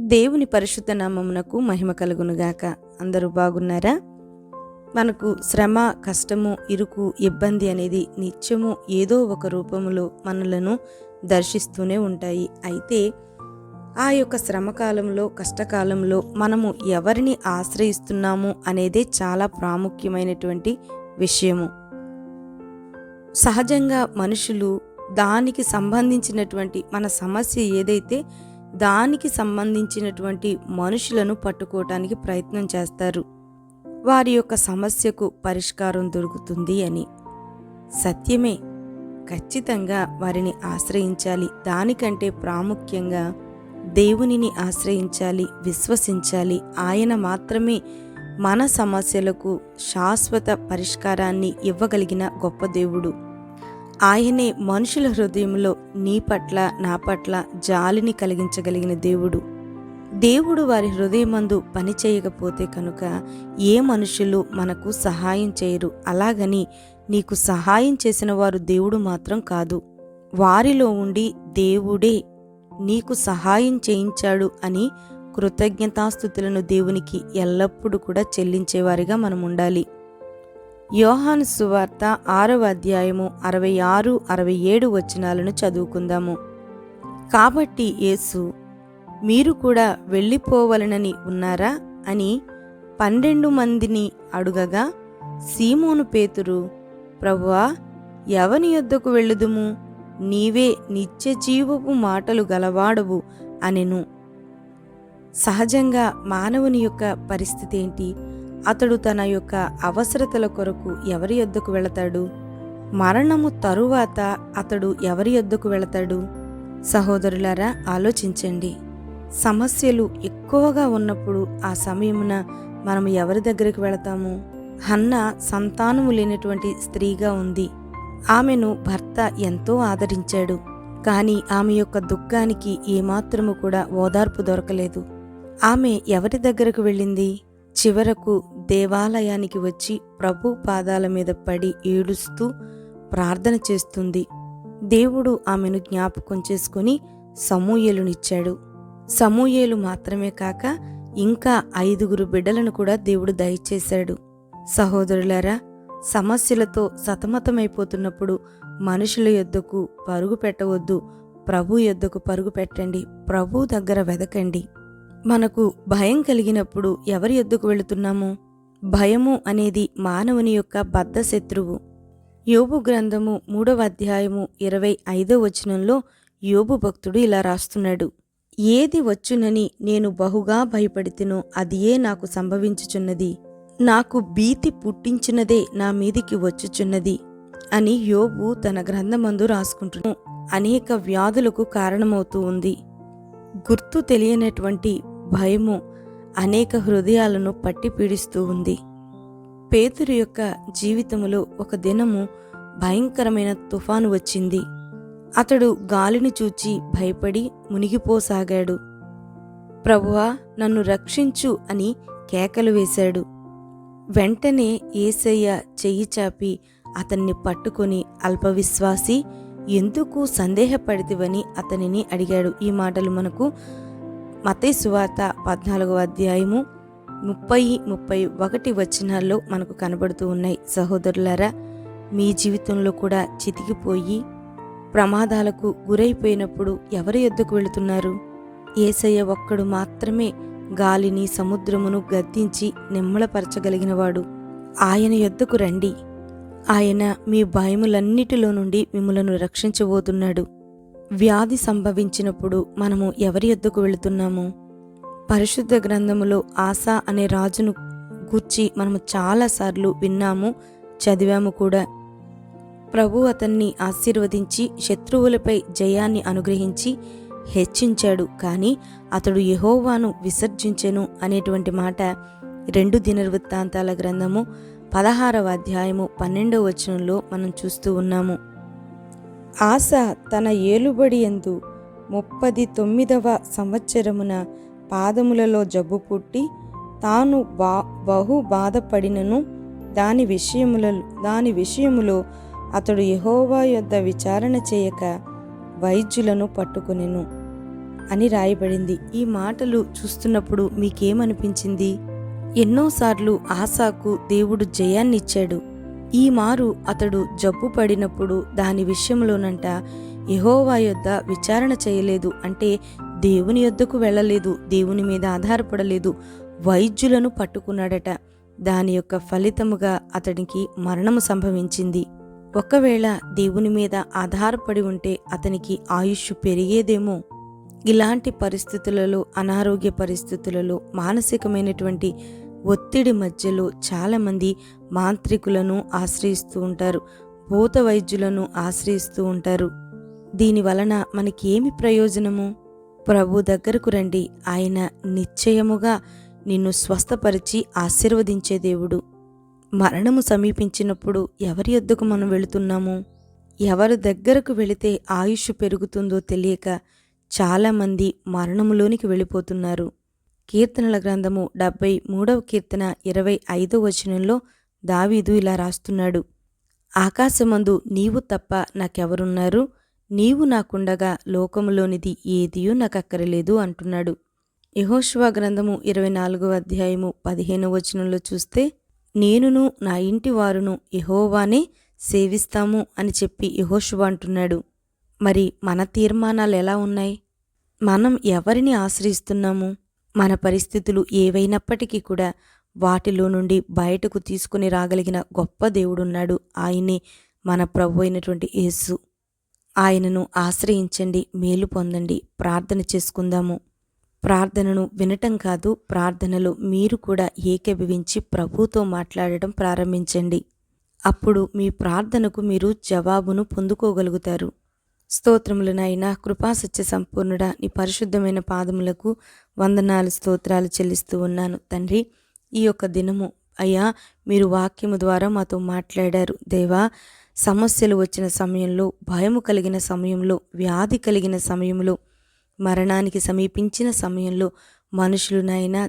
దేవుని పరిశుద్ధ నామమునకు మహిమ కలుగునుగాక. అందరూ బాగున్నారా? మనకు శ్రమ కష్టము ఇరుకు ఇబ్బంది అనేది నిత్యము ఏదో ఒక రూపములో మనలను దర్శిస్తూనే ఉంటాయి. అయితే ఆ యొక్క శ్రమకాలంలో కష్టకాలంలో మనము ఎవరిని ఆశ్రయిస్తున్నాము అనేదే చాలా ప్రాముఖ్యమైనటువంటి విషయము. సహజంగా మనుషులు దానికి సంబంధించినటువంటి మన సమస్య ఏదైతే దానికి సంబంధించినటువంటి మనుషులను పట్టుకోవటానికి ప్రయత్నం చేస్తారు. వారి యొక్క సమస్యకు పరిష్కారం దొరుకుతుంది అని. సత్యమే ఖచ్చితంగా వారిని ఆశ్రయించాలి. దానికంటే ప్రాముఖ్యంగా దేవునిని ఆశ్రయించాలి విశ్వసించాలి. ఆయన మాత్రమే మన సమస్యలకు శాశ్వత పరిష్కారాన్ని ఇవ్వగలిగిన గొప్ప దేవుడు. ఆయనే మనుషుల హృదయంలో నీ పట్ల నా పట్ల జాలిని కలిగించగలిగిన దేవుడు. దేవుడు వారి హృదయమందు పని చేయకపోతే కనుక ఏ మనుషులు మనకు సహాయం చేయరు. అలాగని నీకు సహాయం చేసిన వారు దేవుడు మాత్రం కాదు. వారిలో ఉండి దేవుడే నీకు సహాయం చేయించాడు అని కృతజ్ఞతాస్థుతులను దేవునికి ఎల్లప్పుడూ కూడా చెల్లించేవారిగా మనం ఉండాలి యోహాను సువార్త ఆరవ అధ్యాయము అరవై ఆరు అరవై ఏడు వచనాలను చదువుకుందాము. కాబట్టి యేసు మీరు కూడా వెళ్ళిపోవలనని ఉన్నారా? అని పన్నెండు మందిని అడుగగా సీమోను పేతురు ప్రభువా ఎవని యొద్దకు వెళ్ళుదుము? నీవే నిత్య జీవపు మాటలు గలవాడవు అనెను. సహజంగా మానవుని యొక్క పరిస్థితి ఏంటి? అతడు తన యొక్క అవసరతల కొరకు ఎవరి యొద్దకు వెళతాడు? మరణము తరువాత అతడు ఎవరి యొద్దకు వెళతాడు? సహోదరులారా ఆలోచించండి. సమస్యలు ఎక్కువగా ఉన్నప్పుడు ఆ సమయమున మనం ఎవరి దగ్గరికి వెళతాము? హన్న సంతానము లేనటువంటి స్త్రీగా ఉంది. ఆమెను భర్త ఎంతో ఆదరించాడు. కానీ ఆమె యొక్క దుఃఖానికి ఏమాత్రము కూడా ఓదార్పు దొరకలేదు. ఆమె ఎవరి దగ్గరకు వెళ్ళింది? చివరకు దేవాలయానికి వచ్చి ప్రభు పాదాల మీద పడి ఏడుస్తూ ప్రార్థన చేస్తుంది. దేవుడు ఆమెను జ్ఞాపకం చేసుకుని సమూయేలునిచ్చాడు. సమూయేలు మాత్రమే కాక ఇంకా ఐదుగురు బిడ్డలను కూడా దేవుడు దయచేశాడు. సహోదరులారా సమస్యలతో సతమతమైపోతున్నప్పుడు మనుషుల యొద్దకు పరుగు పెట్టవద్దు. ప్రభు యొద్దకు పరుగు పెట్టండి. ప్రభు దగ్గర వెదకండి. మనకు భయం కలిగినప్పుడు ఎవరి ఎద్దుకు వెళుతున్నాము? భయము అనేది మానవుని యొక్క బద్ధ శత్రువు. యోబు గ్రంథము మూడవ అధ్యాయము ఇరవై ఐదో వచనంలో యోబు భక్తుడు ఇలా రాస్తున్నాడు. ఏది వచ్చునని నేను బహుగా భయపడితేనో అదియే నాకు సంభవించుచున్నది. నాకు భీతి పుట్టించినదే నా మీదికి వచ్చుచున్నది అని యోబు తన గ్రంథమందు రాసుకుంటున్నాను అనేక వ్యాధులకు కారణమవుతూ ఉంది. గుర్తు తెలియనటువంటి భయము అనేక హృదయాలను పట్టి పీడిస్తూ ఉంది. పేతురు యొక్క జీవితంలో ఒక దినము భయంకరమైన తుఫాను వచ్చింది. అతడు గాలిని చూచి భయపడి మునిగిపోసాగాడు. ప్రభువా నన్ను రక్షించు అని కేకలు వేశాడు. వెంటనే ఏసయ్య చెయ్యి చాపి అతన్ని పట్టుకొని అల్పవిశ్వాసి ఎందుకు సందేహపడితివని అతనిని అడిగాడు. ఈ మాటలు మనకు మతై సువార్త పద్నాలుగో అధ్యాయము ముప్పై ముప్పై ఒకటి వచనాల్లో మనకు కనబడుతూ ఉన్నాయి. సహోదరులారా మీ జీవితంలో కూడా చితికిపోయి ప్రమాదాలకు గురైపోయినప్పుడు ఎవరి యొద్దకు వెళుతున్నారు? ఏసయ్య ఒక్కడు మాత్రమే గాలిని సముద్రమును గద్దించి నిమ్మలపరచగలిగినవాడు. ఆయన యొద్దకు రండి. ఆయన మీ భయములన్నిటిలో నుండి మిమ్మలను రక్షించబోతున్నాడు. వ్యాధి సంభవించినప్పుడు మనము ఎవరి యొద్దకు వెళుతున్నాము? పరిశుద్ధ గ్రంథములో ఆశా అనే రాజును గూర్చి మనము చాలాసార్లు విన్నాము చదివాము కూడా. ప్రభు అతన్ని ఆశీర్వదించి శత్రువులపై జయాన్ని అనుగ్రహించి హెచ్చించాడు. కానీ అతడు యహోవాను విసర్జించెను అనేటువంటి మాట రెండు దినవృత్తాంతాల గ్రంథము పదహారవ అధ్యాయము పన్నెండవ వచనంలో మనం చూస్తూ ఉన్నాము. ఆశ తన ఏలుబడి ఎందు ముప్పది తొమ్మిదవ సంవత్సరమున పాదములలో జబ్బు పుట్టి తాను బా బహు బాధపడినను దాని విషయముల దాని విషయములో అతడు యహోవా యొద్ద విచారణ చేయక వైద్యులను పట్టుకొనెను అని రాయబడింది. ఈ మాటలు చూస్తున్నప్పుడు మీకేమనిపించింది? ఎన్నోసార్లు ఆశాకు దేవుడు జయాన్నిచ్చాడు. ఈ మారు అతడు జబ్బు పడినప్పుడు దాని విషయంలోనంట యహోవా యొద్ద విచారణ చేయలేదు. అంటే దేవుని యొద్దకు వెళ్ళలేదు. దేవుని మీద ఆధారపడలేదు. వైద్యులను పట్టుకున్నాడట. దాని యొక్క ఫలితముగా అతనికి మరణము సంభవించింది. ఒకవేళ దేవుని మీద ఆధారపడి ఉంటే అతనికి ఆయుష్ పెరిగేదేమో? ఇలాంటి పరిస్థితులలో అనారోగ్య పరిస్థితులలో మానసికమైనటువంటి ఒత్తిడి మధ్యలో చాలామంది మాంత్రికులను ఆశ్రయిస్తూ ఉంటారు భూత వైద్యులను ఆశ్రయిస్తూ ఉంటారు. దీని వలన మనకి ఏమి ప్రయోజనము? ప్రభు దగ్గరకు రండి. ఆయన నిశ్చయముగా నిన్ను స్వస్థపరిచి ఆశీర్వదించే దేవుడు. మరణము సమీపించినప్పుడు ఎవరి యొద్దకు మనం వెళుతున్నాము? ఎవరి దగ్గరకు వెళితే ఆయుష్ పెరుగుతుందో తెలియక చాలామంది మరణములోనికి వెళ్ళిపోతున్నారు. కీర్తనల గ్రంథము డెబ్బై మూడవ కీర్తన ఇరవై ఐదవ వచనంలో దావీదు ఇలా రాస్తున్నాడు. ఆకాశమందు నీవు తప్ప నాకెవరున్నారు? నీవు నాకుండగా లోకములోనిది ఏదియో నాకక్కరలేదు అంటున్నాడు. యహోశివ గ్రంథము ఇరవై నాలుగవ అధ్యాయము పదిహేను వచనంలో చూస్తే నేనును నా ఇంటి వారును యహోవానే సేవిస్తాము అని చెప్పి యహోశివ అంటున్నాడు. మరి మన తీర్మానాలు ఎలా ఉన్నాయి? మనం ఎవరిని ఆశ్రయిస్తున్నాము? మన పరిస్థితులు ఏవైనప్పటికీ కూడా వాటిలో నుండి బయటకు తీసుకుని రాగలిగిన గొప్ప దేవుడున్నాడు ఆయనే మన ప్రభు అయినటువంటి యేసు. ఆయనను ఆశ్రయించండి మేలు పొందండి ప్రార్థన చేసుకుందాము. ప్రార్థనను వినటం కాదు ప్రార్థనలో మీరు కూడా ఏకీభవించి ప్రభుతో మాట్లాడటం ప్రారంభించండి. అప్పుడు మీ ప్రార్థనకు మీరు జవాబును పొందుకోగలుగుతారు. స్తోత్రములు నాయన కృపాసత్య సంపూర్ణుడ నీ పరిశుద్ధమైన పాదములకు వందనాలు స్తోత్రాలు చెల్లిస్తూ ఉన్నాను. తండ్రి ఈ యొక్క దినము అయ్యా మీరు వాక్యము ద్వారా మాతో మాట్లాడారు. దేవా సమస్యలు వచ్చిన సమయంలో భయము కలిగిన సమయంలో వ్యాధి కలిగిన సమయంలో మరణానికి సమీపించిన సమయంలో మనుషులు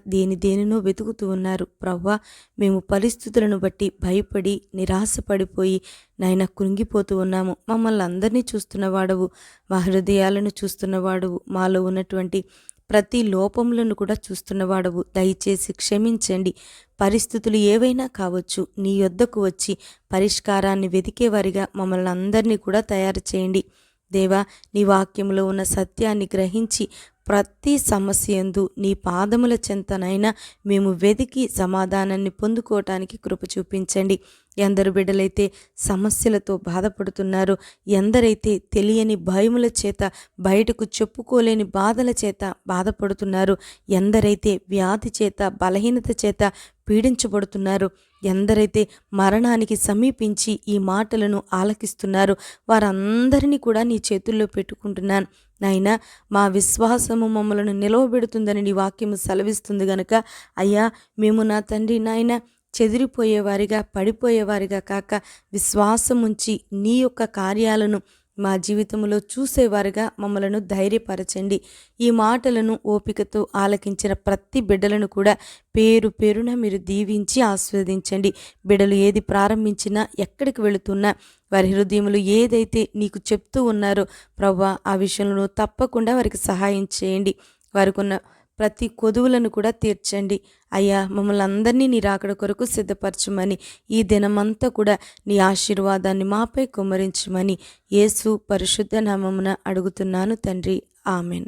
దేని దేనినో వెతుకుతూ ఉన్నారు. ప్రవ్వా మేము పరిస్థితులను బట్టి భయపడి నిరాశపడిపోయి నాయన కృంగిపోతూ ఉన్నాము. మమ్మల్ని అందరినీ చూస్తున్నవాడవు మా హృదయాలను చూస్తున్నవాడవు మాలో ఉన్నటువంటి ప్రతి లోపములను కూడా చూస్తున్నవాడవు దయచేసి క్షమించండి. పరిస్థితులు ఏవైనా కావచ్చు నీ యొద్దకు వచ్చి పరిష్కారాన్ని వెతికేవారిగా మమ్మల్ని అందరినీ కూడా తయారు చేయండి. దేవా నీ వాక్యంలో ఉన్న సత్యాన్ని గ్రహించి ప్రతి సమస్యందు నీ పాదముల చెంతనైనా మేము వెతికి సమాధానాన్ని పొందుకోవటానికి కృప చూపించండి. ఎందరు బిడ్డలైతే సమస్యలతో బాధపడుతున్నారు ఎందరైతే తెలియని భయముల చేత బయటకు చెప్పుకోలేని బాధల చేత బాధపడుతున్నారు ఎందరైతే వ్యాధి చేత బలహీనత చేత పీడించబడుతున్నారు. ఎందరైతే మరణానికి సమీపించి ఈ మాటలను ఆలకిస్తున్నారు వారందరినీ కూడా నీ చేతుల్లో పెట్టుకుంటున్నాను. నాయన మా విశ్వాసము మమ్మలను నిలవబెడుతుందని నీ వాక్యము సెలవిస్తుంది గనక అయ్యా మేము నా తండ్రి నాయన చెదిరిపోయేవారిగా పడిపోయేవారిగా కాక విశ్వాసం ఉంచి నీ యొక్క కార్యాలను మా జీవితంలో చూసేవారుగా మమ్మలను ధైర్యపరచండి. ఈ మాటలను ఓపికతో ఆలకించిన ప్రతి బిడ్డలను కూడా పేరు పేరున మీరు దీవించి ఆస్వాదించండి బిడ్డలు ఏది ప్రారంభించినా ఎక్కడికి వెళుతున్నా వారి హృదయములు ఏదైతే నీకు చెప్తూ ఉన్నారో ప్రవ్వా ఆ విషయంలో తప్పకుండా వారికి సహాయం చేయండి. వారికి ఉన్న ప్రతి కొదువులను కూడా తీర్చండి. అయ్యా మమ్మల్ని అందరినీ నీ రాకడ కొరకు సిద్ధపరచమని ఈ దినమంతా కూడా నీ ఆశీర్వాదాన్ని మాపై కుమరించమని యేసు పరిశుద్ధ నామమున అడుగుతున్నాను తండ్రి. ఆమెన్.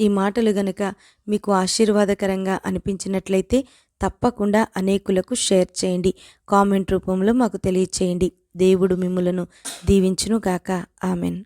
ఈ మాటలు గనక మీకు ఆశీర్వాదకరంగా అనిపించినట్లయితే తప్పకుండా అనేకులకు షేర్ చేయండి. కామెంట్ రూపంలో మాకు తెలియచేయండి. దేవుడు మిమ్ములను దీవించును గాక ఆమెన్.